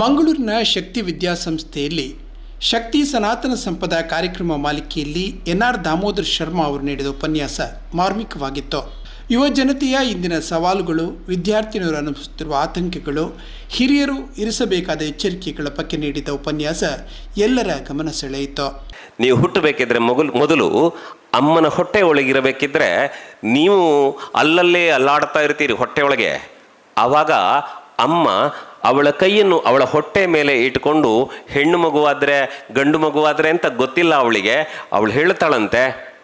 ಮಂಗಳೂರಿನ ಶಕ್ತಿ ವಿದ್ಯಾಸಂಸ್ಥೆಯಲ್ಲಿ ಶಕ್ತಿ ಸನಾತನ ಸಂಪದ ಕಾರ್ಯಕ್ರಮ ಮಾಲಿಕೆಯಲ್ಲಿ ಎನ್ ಆರ್ ದಾಮೋದರ್ ಶರ್ಮಾ ಅವರು ನೀಡಿದ ಉಪನ್ಯಾಸ ಮಾರ್ಮಿಕವಾಗಿತ್ತು. ಯುವ ಜನತೆಯ ಇಂದಿನ ಸವಾಲುಗಳು, ವಿದ್ಯಾರ್ಥಿನಿಯರು ಅನುಭವಿಸುತ್ತಿರುವ ಆತಂಕಗಳು, ಹಿರಿಯರು ಇರಿಸಬೇಕಾದ ಎಚ್ಚರಿಕೆಗಳ ಬಗ್ಗೆ ನೀಡಿದ ಉಪನ್ಯಾಸ ಎಲ್ಲರ ಗಮನ ಸೆಳೆಯಿತು. ನೀವು ಹುಟ್ಟಬೇಕಿದ್ರೆ ಮೊಗಲು, ಮೊದಲು ಅಮ್ಮನ ಹೊಟ್ಟೆ ಒಳಗಿರಬೇಕಿದ್ರೆ ನೀವು ಅಲ್ಲಲ್ಲೇ ಅಲ್ಲಾಡ್ತಾ ಇರ್ತೀರಿ ಹೊಟ್ಟೆ ಒಳಗೆ. ಆವಾಗ ಅಮ್ಮ ಅವಳ ಕೈಯನ್ನು ಅವಳ ಹೊಟ್ಟೆ ಮೇಲೆ ಇಟ್ಕೊಂಡು ಹೆಣ್ಣು ಮಗುವಾದರೆ, ಗಂಡು ಮಗುವಾದರೆ ಅಂತ ಗೊತ್ತಿಲ್ಲ ಅವಳಿಗೆ. ಅವಳು ಹೇಳ್ತಾಳಂತೆ,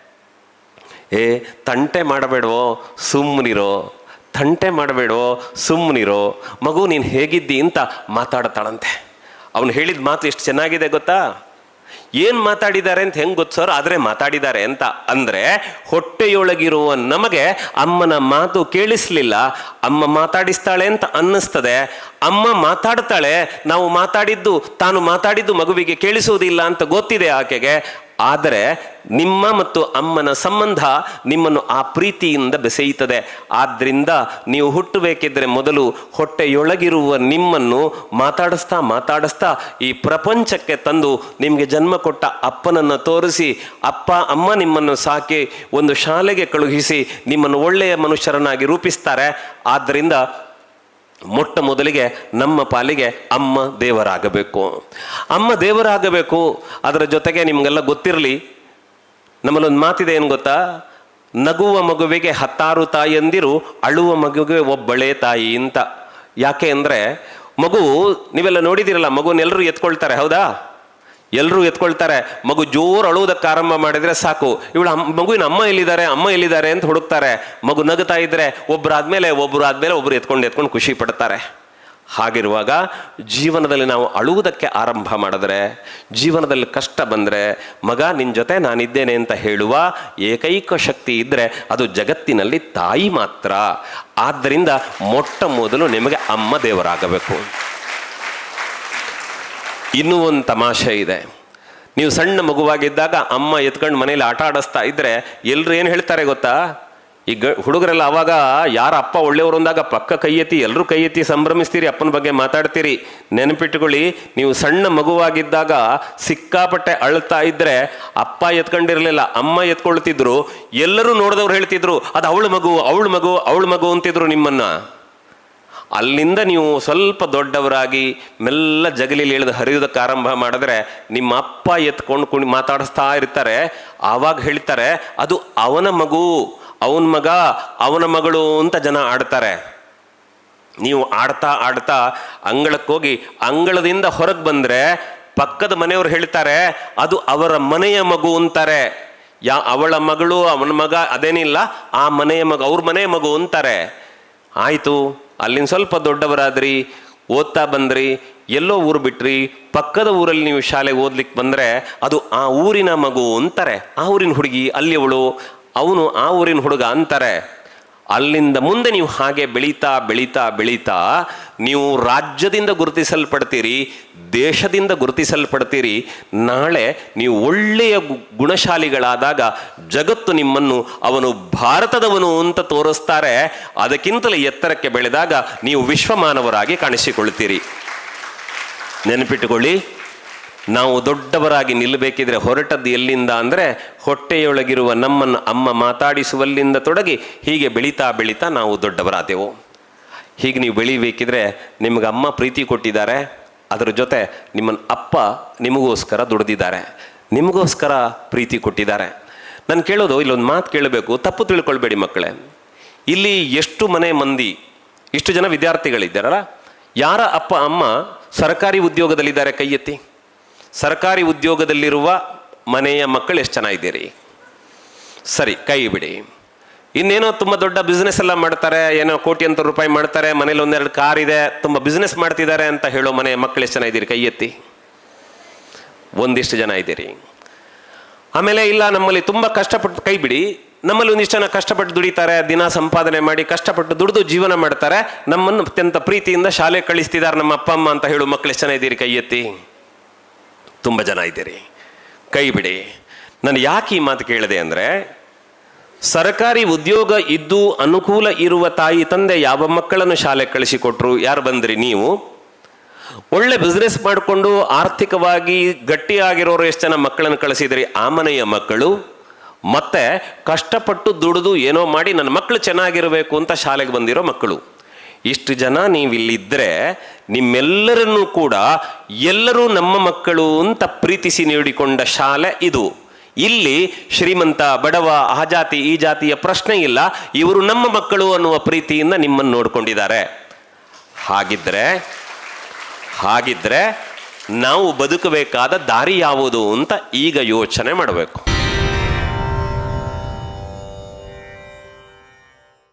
ಏ, ತಂಟೆ ಮಾಡಬೇಡವೋ ಸುಮ್ಮನಿರೋ ತಂಟೆ ಮಾಡಬೇಡವೋ ಸುಮ್ಮನಿರೋ ಮಗು ನೀನು ಹೇಗಿದ್ದಿ? ಅಂತ ಮಾತಾಡ್ತಾಳಂತೆ. ಅವನು ಹೇಳಿದ ಮಾತು ಎಷ್ಟು ಚೆನ್ನಾಗಿದೆ ಗೊತ್ತಾ? ಏನು ಮಾತಾಡಿದ್ದಾರೆ ಅಂತ ಹೆಂಗೆ ಗೊತ್ತು ಸರ್? ಆದರೆ ಮಾತಾಡಿದ್ದಾರೆ ಅಂತ ಅಂದರೆ ಹೊಟ್ಟೆಯೊಳಗಿರುವ ನಮಗೆ ಅಮ್ಮನ ಮಾತು ಕೇಳಿಸ್ಲಿಲ್ಲ. ಅಮ್ಮ ಮಾತಾಡಿಸ್ತಾಳೆ ಅಂತ ಅನ್ನಿಸ್ತದೆ. ಅಮ್ಮ ಮಾತಾಡ್ತಾಳೆ. ನಾವು ಮಾತಾಡಿದ್ದು, ತಾನು ಮಾತಾಡಿದ್ದು ಮಗುವಿಗೆ ಕೇಳಿಸುವುದಿಲ್ಲ ಅಂತ ಗೊತ್ತಿದೆ ಆಕೆಗೆ. ಆದರೆ ನಿಮ್ಮ ಮತ್ತು ಅಮ್ಮನ ಸಂಬಂಧ ನಿಮ್ಮನ್ನು ಆ ಪ್ರೀತಿಯಿಂದ ಬೆಸೆಯುತ್ತದೆ. ಆದ್ದರಿಂದ ನೀವು ಹುಟ್ಟಬೇಕಿದ್ರೆ ಮೊದಲು ಹೊಟ್ಟೆಯೊಳಗಿರುವ ನಿಮ್ಮನ್ನು ಮಾತಾಡಿಸ್ತಾ ಮಾತಾಡಿಸ್ತಾ ಈ ಪ್ರಪಂಚಕ್ಕೆ ತಂದು ನಿಮಗೆ ಜನ್ಮ ಕೊಟ್ಟ ಅಪ್ಪನನ್ನು ತೋರಿಸಿ, ಅಪ್ಪ, ಅಮ್ಮ ನಿಮ್ಮನ್ನು ಸಾಕಿ ಒಂದು ಶಾಲೆಗೆ ಕಳುಹಿಸಿ ನಿಮ್ಮನ್ನು ಒಳ್ಳೆಯ ಮನುಷ್ಯರನ್ನಾಗಿ ರೂಪಿಸ್ತಾರೆ. ಆದ್ದರಿಂದ ಮೊಟ್ಟ ಮೊದಲಿಗೆ ನಮ್ಮ ಪಾಲಿಗೆ ಅಮ್ಮ ದೇವರಾಗಬೇಕು. ಅಮ್ಮ ದೇವರಾಗಬೇಕು, ಅದರ ಜೊತೆಗೆ ನಿಮಗೆಲ್ಲ ಗೊತ್ತಿರಲಿ. ನಮ್ಮಲ್ಲೊಂದು ಮಾತಿದೆ ಏನು ಗೊತ್ತಾ? ನಗುವ ಮಗುವಿಗೆ ಹತ್ತಾರು ತಾಯಿಯಂದಿರು ಅಳುವ ಮಗುವಿಗೆ ಒಬ್ಬಳೇ ತಾಯಿ ಅಂತ. ಯಾಕೆ ಅಂದರೆ ಮಗು, ನೀವೆಲ್ಲ ನೋಡಿದಿರಲ್ಲ ಮಗುನೆಲ್ಲರೂ ಎತ್ಕೊಳ್ತಾರೆ, ಹೌದಾ? ಎಲ್ಲರೂ ಎತ್ಕೊಳ್ತಾರೆ, ಮಗು ಜೋರು ಅಳುವುದಕ್ಕೆ ಆರಂಭ ಮಾಡಿದ್ರೆ ಸಾಕು. ಇವಳು ಮಗುವಿನ ಅಮ್ಮ ಎಲ್ಲಿದ್ದಾರೆ ಅಮ್ಮ ಎಲ್ಲಿದ್ದಾರೆ ಅಂತ ಹುಡುಕ್ತಾರೆ. ಮಗು ನಗುತ್ತಾ ಇದ್ರೆ ಒಬ್ಬರಾದ್ಮೇಲೆ ಒಬ್ಬರು ಆದ್ಮೇಲೆ ಒಬ್ಬರು ಎತ್ಕೊಂಡು ಎತ್ಕೊಂಡು ಖುಷಿ ಪಡ್ತಾರೆ. ಹಾಗಿರುವಾಗ ಜೀವನದಲ್ಲಿ ನಾವು ಅಳುವುದಕ್ಕೆ ಆರಂಭ ಮಾಡಿದ್ರೆ, ಜೀವನದಲ್ಲಿ ಕಷ್ಟ ಬಂದರೆ, ಮಗ ನಿನ್ನ ಜೊತೆ ನಾನಿದ್ದೇನೆ ಅಂತ ಹೇಳುವ ಏಕೈಕ ಶಕ್ತಿ ಇದ್ದರೆ ಅದು ಜಗತ್ತಿನಲ್ಲಿ ತಾಯಿ ಮಾತ್ರ. ಆದ್ದರಿಂದ ಮೊಟ್ಟ ಮೊದಲು ನಿಮಗೆ ಅಮ್ಮ ದೇವರಾಗಬೇಕು. ಇನ್ನೂ ಒಂದು ತಮಾಷೆ ಇದೆ. ನೀವು ಸಣ್ಣ ಮಗುವಾಗಿದ್ದಾಗ ಅಮ್ಮ ಎತ್ಕೊಂಡು ಮನೇಲಿ ಆಟ ಆಡಿಸ್ತಾ ಇದ್ರೆ ಎಲ್ಲರೂ ಏನು ಹೇಳ್ತಾರೆ ಗೊತ್ತಾ? ಈಗ ಹುಡುಗರೆಲ್ಲ ಅವಾಗ ಯಾರ ಅಪ್ಪ ಒಳ್ಳೆಯವರು ಅಂದಾಗ ಪಕ್ಕ ಕೈ ಎತ್ತಿ ಎಲ್ಲರೂ ಕೈ ಎತ್ತಿ ಸಂಭ್ರಮಿಸ್ತೀರಿ, ಅಪ್ಪನ ಬಗ್ಗೆ ಮಾತಾಡ್ತೀರಿ. ನೆನಪಿಟ್ಟುಕೊಳ್ಳಿ ನೀವು ಸಣ್ಣ ಮಗುವಾಗಿದ್ದಾಗ ಸಿಕ್ಕಾಪಟ್ಟೆ ಅಳ್ತಾ ಇದ್ರೆ ಅಪ್ಪ ಎತ್ಕೊಂಡಿರಲಿಲ್ಲ, ಅಮ್ಮ ಎತ್ಕೊಳ್ತಿದ್ರು, ಎಲ್ಲರೂ ನೋಡಿದವ್ರು ಹೇಳ್ತಿದ್ರು, ಅದು ಅವಳ ಮಗು ಅವಳ ಮಗು ಅವಳ ಮಗು ಅಂತಿದ್ರು ನಿಮ್ಮನ್ನ. ಅಲ್ಲಿಂದ ನೀವು ಸ್ವಲ್ಪ ದೊಡ್ಡವರಾಗಿ ಮೆಲ್ಲ ಜಗಲಿಲಿ ಇಳಿದು ಹರಿಯೋದಕ್ಕೆ ಆರಂಭ ಮಾಡಿದ್ರೆ ನಿಮ್ಮ ಅಪ್ಪ ಎತ್ಕೊಂಡು ಕುಣಿ ಮಾತಾಡಿಸ್ತಾ ಇರ್ತಾರೆ. ಆವಾಗ ಹೇಳ್ತಾರೆ, ಅದು ಅವನ ಮಗು, ಅವನ ಮಗ, ಅವನ ಮಗಳು ಅಂತ ಜನ ಆಡ್ತಾರೆ. ನೀವು ಆಡ್ತಾ ಆಡ್ತಾ ಅಂಗಳಕ್ಕೆ ಹೋಗಿ ಅಂಗಳದಿಂದ ಹೊರಗೆ ಬಂದರೆ ಪಕ್ಕದ ಮನೆಯವರು ಹೇಳ್ತಾರೆ, ಅದು ಅವರ ಮನೆಯ ಮಗು ಅಂತಾರೆ. ಯಾ, ಅವಳ ಮಗಳು, ಅವನ ಮಗ ಅದೇನಿಲ್ಲ, ಆ ಮನೆಯ ಮಗ, ಅವ್ರ ಮನೆಯ ಮಗು ಅಂತಾರೆ. ಆಯಿತು. ಅಲ್ಲಿಂದ ಸ್ವಲ್ಪ ದೊಡ್ಡವರಾದ್ರಿ, ಓದ್ತಾ ಬಂದ್ರಿ, ಎಲ್ಲೋ ಊರು ಬಿಟ್ರಿ, ಪಕ್ಕದ ಊರಲ್ಲಿ ನೀವು ಶಾಲೆಗೆ ಓದ್ಲಿಕ್ಕೆ ಬಂದರೆ ಅದು ಆ ಊರಿನ ಮಗು ಅಂತಾರೆ. ಆ ಊರಿನ ಹುಡುಗಿ, ಅಲ್ಲಿ ಅವಳು, ಅವನು ಆ ಊರಿನ ಹುಡುಗ ಅಂತಾರೆ. ಅಲ್ಲಿಂದ ಮುಂದೆ ನೀವು ಹಾಗೆ ಬೆಳೀತಾ ಬೆಳೀತಾ ಬೆಳೀತಾ ನೀವು ರಾಜ್ಯದಿಂದ ಗುರುತಿಸಲ್ಪಡ್ತೀರಿ, ದೇಶದಿಂದ ಗುರುತಿಸಲ್ಪಡ್ತೀರಿ, ನಾಳೆ ನೀವು ಒಳ್ಳೆಯ ಗುಣಶಾಲಿಗಳಾದಾಗ ಜಗತ್ತು ನಿಮ್ಮನ್ನು ಅವನು ಭಾರತದವನು ಅಂತ ತೋರಿಸ್ತಾರೆ. ಅದಕ್ಕಿಂತಲೇ ಎತ್ತರಕ್ಕೆ ಬೆಳೆದಾಗ ನೀವು ವಿಶ್ವಮಾನವರಾಗಿ ಕಾಣಿಸಿಕೊಳ್ತೀರಿ ನೆನಪಿಟ್ಟುಕೊಳ್ಳಿ. ನಾವು ದೊಡ್ಡವರಾಗಿ ನಿಲ್ಲಬೇಕಿದ್ರೆ ಹೊರಟದ್ದು ಎಲ್ಲಿಂದ ಅಂದರೆ ಹೊಟ್ಟೆಯೊಳಗಿರುವ ನಮ್ಮನ್ನು ಅಮ್ಮ ಮಾತಾಡಿಸುವಲ್ಲಿಂದ ತೊಡಗಿ ಹೀಗೆ ಬೆಳೀತಾ ಬೆಳೀತಾ ನಾವು ದೊಡ್ಡವರಾದೆವು. ಹೀಗೆ ನೀವು ಬೆಳಿಬೇಕಿದ್ರೆ ನಿಮಗೆ ಅಮ್ಮ ಪ್ರೀತಿ ಕೊಟ್ಟಿದ್ದಾರೆ. ಅದರ ಜೊತೆ ನಿಮ್ಮನ್ನು ಅಪ್ಪ ನಿಮಗೋಸ್ಕರ ದುಡಿದಿದ್ದಾರೆ. ನಿಮಗೋಸ್ಕರ ಪ್ರೀತಿ ಕೊಟ್ಟಿದ್ದಾರೆ. ನಾನು ಕೇಳೋದು, ಇಲ್ಲೊಂದು ಮಾತು ಕೇಳಬೇಕು. ತಪ್ಪು ತಿಳ್ಕೊಳ್ಬೇಡಿ ಮಕ್ಕಳೇ. ಇಲ್ಲಿ ಎಷ್ಟು ಮನೆ ಮಂದಿ, ಇಷ್ಟು ಜನ ವಿದ್ಯಾರ್ಥಿಗಳಿದ್ದಾರಲ್ಲ? ಯಾರ ಅಪ್ಪ, ಅಮ್ಮ ಸರ್ಕಾರಿ ಉದ್ಯೋಗದಲ್ಲಿದ್ದಾರೆ ಕೈ ಎತ್ತಿ ಸರ್ಕಾರಿ ಉದ್ಯೋಗದಲ್ಲಿರುವ ಮನೆಯ ಮಕ್ಕಳು ಎಷ್ಟು ಚೆನ್ನಾಗಿದ್ದೀರಿ ಸರಿ, ಕೈ ಬಿಡಿ. ಇನ್ನೇನೋ ತುಂಬ ದೊಡ್ಡ ಬಿಸ್ನೆಸ್ ಎಲ್ಲ ಮಾಡ್ತಾರೆ, ಏನೋ ಕೋಟ್ಯಂತರ ರೂಪಾಯಿ ಮಾಡ್ತಾರೆ, ಮನೇಲಿ ಒಂದೆರಡು ಕಾರ್ ಇದೆ, ತುಂಬ ಬಿಸ್ನೆಸ್ ಮಾಡ್ತಿದ್ದಾರೆ ಅಂತ ಹೇಳೋ ಮನೆಯ ಮಕ್ಕಳು ಎಷ್ಟು ಜನ ಇದ್ದೀರಿ? ಕೈ ಎತ್ತಿ. ಒಂದಿಷ್ಟು ಜನ ಇದ್ದೀರಿ. ಆಮೇಲೆ ಇಲ್ಲ, ನಮ್ಮಲ್ಲಿ ತುಂಬ ಕಷ್ಟಪಟ್ಟು, ಕೈ ಬಿಡಿ. ನಮ್ಮಲ್ಲಿ ಒಂದಿಷ್ಟು ಜನ ಕಷ್ಟಪಟ್ಟು ದುಡಿತಾರೆ, ದಿನ ಸಂಪಾದನೆ ಮಾಡಿ ಕಷ್ಟಪಟ್ಟು ದುಡಿದು ಜೀವನ ಮಾಡ್ತಾರೆ. ನಮ್ಮನ್ನು ಅತ್ಯಂತ ಪ್ರೀತಿಯಿಂದ ಶಾಲೆ ಕಳಿಸ್ತಿದ್ದಾರೆ ನಮ್ಮ ಅಪ್ಪ, ಅಮ್ಮ ಅಂತ ಹೇಳೋ ಮಕ್ಕಳು ಎಷ್ಟು ಜನ ಇದ್ದೀರಿ? ಕೈ ಎತ್ತಿ. ತುಂಬ ಜನ ಇದ್ದೀರಿ. ಕೈ ಬಿಡಿ. ನಾನು ಯಾಕೆ ಈ ಮಾತು ಕೇಳಿದೆ ಅಂದರೆ, ಸರ್ಕಾರಿ ಉದ್ಯೋಗ ಇದ್ದು ಅನುಕೂಲ ಇರುವ ತಾಯಿ ತಂದೆ ಯಾವ ಮಕ್ಕಳನ್ನು ಶಾಲೆ ಕಳಿಸಿಕೊಟ್ರು, ಯಾರು ಬಂದ್ರಿ ನೀವು? ಒಳ್ಳೆ ಬಿಸ್ನೆಸ್ ಮಾಡಿಕೊಂಡು ಆರ್ಥಿಕವಾಗಿ ಗಟ್ಟಿಯಾಗಿರೋರು ಎಷ್ಟು ಜನ ಮಕ್ಕಳನ್ನು ಕಳಿಸಿದ್ರಿ? ಆ ಮನೆಯ ಮಕ್ಕಳು. ಮತ್ತೆ ಕಷ್ಟಪಟ್ಟು ದುಡಿದು ಏನೋ ಮಾಡಿ ನನ್ನ ಮಕ್ಕಳು ಚೆನ್ನಾಗಿರಬೇಕು ಅಂತ ಶಾಲೆಗೆ ಬಂದಿರೋ ಮಕ್ಕಳು. ಇಷ್ಟು ಜನ ನೀವಿಲ್ಲಿದ್ದರೆ ನಿಮ್ಮೆಲ್ಲರನ್ನೂ ಕೂಡ ಎಲ್ಲರೂ ನಮ್ಮ ಮಕ್ಕಳು ಅಂತ ಪ್ರೀತಿಸಿ ನೀಡಿಕೊಂಡ ಶಾಲೆ ಇದು. ಇಲ್ಲಿ ಶ್ರೀಮಂತ ಬಡವ, ಆ ಜಾತಿ, ಈ ಜಾತಿಯ ಪ್ರಶ್ನೆ ಇಲ್ಲ. ಇವರು ನಮ್ಮ ಮಕ್ಕಳು ಅನ್ನುವ ಪ್ರೀತಿಯಿಂದ ನಿಮ್ಮನ್ನು ನೋಡಿಕೊಂಡಿದ್ದಾರೆ. ಹಾಗಿದ್ರೆ ಹಾಗಿದ್ರೆ ನಾವು ಬದುಕಬೇಕಾದ ದಾರಿ ಯಾವುದು ಅಂತ ಈಗ ಯೋಚನೆ ಮಾಡಬೇಕು.